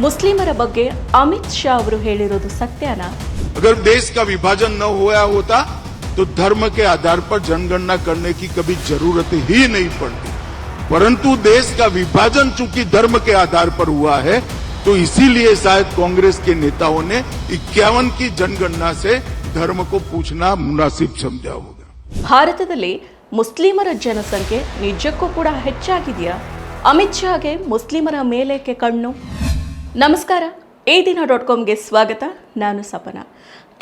ಮುಸ್ಲಿಮರ ಬಗ್ಗೆ ಅಮಿತ್ ಶಾ ಅವರು ಹೇಳಿರೋದು ಸತ್ಯನಾ अगर देश का विभाजन न हुआ होता तो धर्म के आधार पर जनगणना करने की कभी जरूरत ही नहीं पड़ती परंतु देश का विभाजन चूंकि धर्म के आधार पर हुआ है तो इसीलिए शायद कांग्रेस के नेताओं ने इक्यावन की जनगणना से धर्म को पूछना मुनासिब समझा होगा ಭಾರತದಲ್ಲಿ ಮುಸ್ಲಿಮರ ಜನಸಂಖ್ಯೆ ನಿಜಕ್ಕೂ ಕೂಡ ಹೆಚ್ಚಾಗಿದೆಯಾ ಅಮಿತ್ ಶಾಗೆ ಮುಸ್ಲಿಮರ ಮೇಲೇಕೆ ಕಣ್ಣು ನಮಸ್ಕಾರ. ಈ ದಿನ ಡಾಟ್ ಕಾಮ್ಗೆ ಸ್ವಾಗತ. ನಾನು ಸಪನ.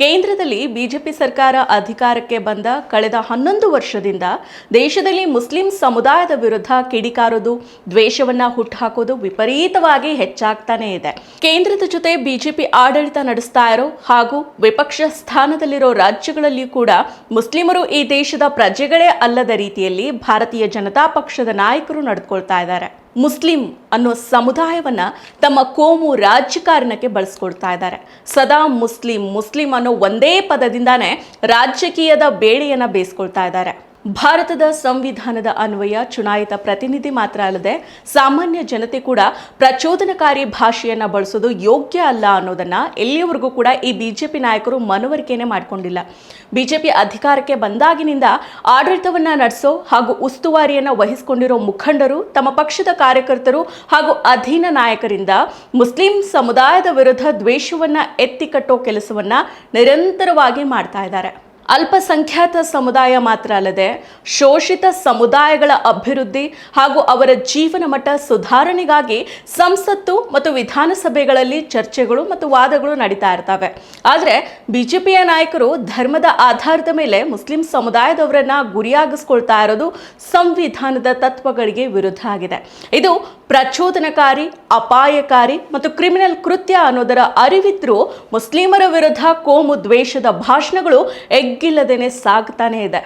ಕೇಂದ್ರದಲ್ಲಿ ಬಿಜೆಪಿ ಸರ್ಕಾರ ಅಧಿಕಾರಕ್ಕೆ ಬಂದ ಕಳೆದ ಹನ್ನೊಂದು ವರ್ಷದಿಂದ ದೇಶದಲ್ಲಿ ಮುಸ್ಲಿಂ ಸಮುದಾಯದ ವಿರುದ್ಧ ಕಿಡಿಕಾರೋದು, ದ್ವೇಷವನ್ನು ಹುಟ್ಟುಹಾಕೋದು ವಿಪರೀತವಾಗಿ ಹೆಚ್ಚಾಗ್ತಾನೇ ಇದೆ. ಕೇಂದ್ರದ ಜೊತೆ ಬಿಜೆಪಿ ಆಡಳಿತ ನಡೆಸ್ತಾ ಇರೋ ಹಾಗೂ ವಿಪಕ್ಷ ಸ್ಥಾನದಲ್ಲಿರೋ ರಾಜ್ಯಗಳಲ್ಲಿಯೂ ಕೂಡ ಮುಸ್ಲಿಮರು ಈ ದೇಶದ ಪ್ರಜೆಗಳೇ ಅಲ್ಲದ ರೀತಿಯಲ್ಲಿ ಭಾರತೀಯ ಜನತಾ ಪಕ್ಷದ ನಾಯಕರು ನಡೆದುಕೊಳ್ತಾ ಇದ್ದಾರೆ. ಮುಸ್ಲಿಂ ಅನ್ನೋ ಸಮುದಾಯವನ್ನು ತಮ್ಮ ಕೋಮು ರಾಜಕಾರಣಕ್ಕೆ ಬಳಸ್ಕೊಡ್ತಾ ಇದ್ದಾರೆ. ಸದಾ ಮುಸ್ಲಿಂ ಮುಸ್ಲಿಂ ಅನ್ನೋ ಒಂದೇ ಪದದಿಂದಾನೇ ರಾಜಕೀಯದ ಬೇಳೆಯನ್ನು ಬೇಯಿಸ್ಕೊಳ್ತಾ ಇದ್ದಾರೆ. ಭಾರತದ ಸಂವಿಧಾನದ ಅನ್ವಯ ಚುನಾಯಿತ ಪ್ರತಿನಿಧಿ ಮಾತ್ರ ಅಲ್ಲದೆ ಸಾಮಾನ್ಯ ಜನತೆ ಕೂಡ ಪ್ರಚೋದನಕಾರಿ ಭಾಷೆಯನ್ನು ಬಳಸೋದು ಯೋಗ್ಯ ಅಲ್ಲ ಅನ್ನೋದನ್ನು ಎಲ್ಲಿಯವರೆಗೂ ಕೂಡ ಈ ಬಿಜೆಪಿ ನಾಯಕರು ಮನವರಿಕೆಯೇ ಮಾಡಿಕೊಂಡಿಲ್ಲ. ಬಿಜೆಪಿ ಅಧಿಕಾರಕ್ಕೆ ಬಂದಾಗಿನಿಂದ ಆಡಳಿತವನ್ನು ನಡೆಸೋ ಹಾಗೂ ಉಸ್ತುವಾರಿಯನ್ನು ವಹಿಸಿಕೊಂಡಿರೋ ಮುಖಂಡರು, ತಮ್ಮ ಪಕ್ಷದ ಕಾರ್ಯಕರ್ತರು ಹಾಗೂ ಅಧೀನ ನಾಯಕರಿಂದ ಮುಸ್ಲಿಂ ಸಮುದಾಯದ ವಿರುದ್ಧ ದ್ವೇಷವನ್ನು ಎತ್ತಿಕಟ್ಟೋ ಕೆಲಸವನ್ನು ನಿರಂತರವಾಗಿ ಮಾಡ್ತಾ ಇದ್ದಾರೆ. ಅಲ್ಪಸಂಖ್ಯಾತ ಸಮುದಾಯ ಮಾತ್ರ ಅಲ್ಲದೆ ಶೋಷಿತ ಸಮುದಾಯಗಳ ಅಭಿವೃದ್ಧಿ ಹಾಗೂ ಅವರ ಜೀವನ ಮಟ್ಟ ಸುಧಾರಣೆಗಾಗಿ ಸಂಸತ್ತು ಮತ್ತು ವಿಧಾನಸಭೆಗಳಲ್ಲಿ ಚರ್ಚೆಗಳು ಮತ್ತು ವಾದಗಳು ನಡೀತಾ ಇರ್ತವೆ. ಆದರೆ ಬಿಜೆಪಿಯ ನಾಯಕರು ಧರ್ಮದ ಆಧಾರದ ಮೇಲೆ ಮುಸ್ಲಿಂ ಸಮುದಾಯದವರನ್ನ ಗುರಿಯಾಗಿಸ್ಕೊಳ್ತಾ ಇರೋದು ಸಂವಿಧಾನದ ತತ್ವಗಳಿಗೆ ವಿರುದ್ಧ ಆಗಿದೆ. ಇದು ಪ್ರಚೋದನಕಾರಿ, ಅಪಾಯಕಾರಿ ಮತ್ತು ಕ್ರಿಮಿನಲ್ ಕೃತ್ಯ ಅನ್ನೋದರ ಅರಿವಿದ್ರೂ ಮುಸ್ಲಿಮರ ವಿರುದ್ಧ ಕೋಮು ದ್ವೇಷದ ಭಾಷಣಗಳು ಎಗ್ಗಿಲ್ಲದೇನೆ ಸಾಗ್ತಾನೇ ಇದೆ.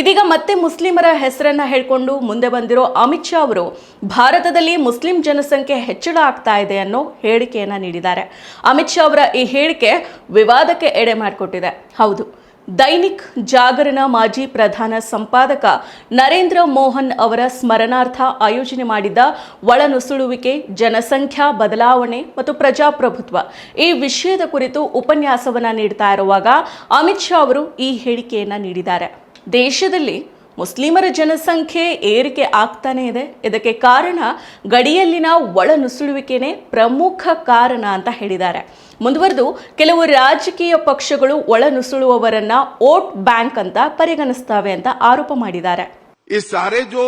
ಇದೀಗ ಮತ್ತೆ ಮುಸ್ಲಿಮರ ಹೆಸರನ್ನ ಹೇಳ್ಕೊಂಡು ಮುಂದೆ ಬಂದಿರೋ ಅಮಿತ್ ಶಾ ಅವರು, ಭಾರತದಲ್ಲಿ ಮುಸ್ಲಿಂ ಜನಸಂಖ್ಯೆ ಹೆಚ್ಚಳ ಆಗ್ತಾ ಇದೆ ಅನ್ನೋ ಹೇಳಿಕೆಯನ್ನ ನೀಡಿದ್ದಾರೆ. ಅಮಿತ್ ಶಾ ಅವರ ಈ ಹೇಳಿಕೆ ವಿವಾದಕ್ಕೆ ಎಡೆ ಮಾಡಿಕೊಟ್ಟಿದೆ. ಹೌದು. ದೈನಿಕ್ ಜಾಗರಣ ಮಾಜಿ ಪ್ರಧಾನ ಸಂಪಾದಕ ನರೇಂದ್ರ ಮೋಹನ್ ಅವರ ಸ್ಮರಣಾರ್ಥ ಆಯೋಜನೆ ಮಾಡಿದ್ದ ಒಳನುಸುಳುವಿಕೆ, ಜನಸಂಖ್ಯಾ ಬದಲಾವಣೆ ಮತ್ತು ಪ್ರಜಾಪ್ರಭುತ್ವ ಈ ವಿಷಯದ ಕುರಿತು ಉಪನ್ಯಾಸವನ್ನು ನೀಡ್ತಾ ಇರುವಾಗ ಅಮಿತ್ ಶಾ ಅವರು ಈ ಹೇಳಿಕೆಯನ್ನು ನೀಡಿದ್ದಾರೆ. ದೇಶದಲ್ಲಿ ಮುಸ್ಲಿಮರ ಜನಸಂಖ್ಯೆ ಏರಿಕೆ ಆಗ್ತಾನೇ ಇದೆ. ಇದಕ್ಕೆ ಕಾರಣ ಗಡಿಯಲ್ಲಿನ ಒಳನುಸುಳುವಿಕೆನೇ ಪ್ರಮುಖ ಕಾರಣ ಅಂತ ಹೇಳಿದ್ದಾರೆ. ಮುಂದುವರೆದು ಕೆಲವು ರಾಜಕೀಯ ಪಕ್ಷಗಳು ಒಳನುಸುಳುವವರನ್ನ ವೋಟ್ ಬ್ಯಾಂಕ್ ಅಂತ ಪರಿಗಣಿಸ್ತವೆ ಅಂತ ಆರೋಪ ಮಾಡಿದ್ದಾರೆ ये सारे जो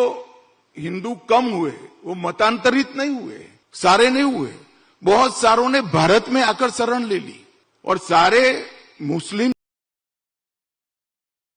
हिंदू कम हुए वो मतांतरित नहीं हुए सारे नहीं हुए बहुत सारों ने भारत में आकर शरण ले ली और सारे मुस्लिम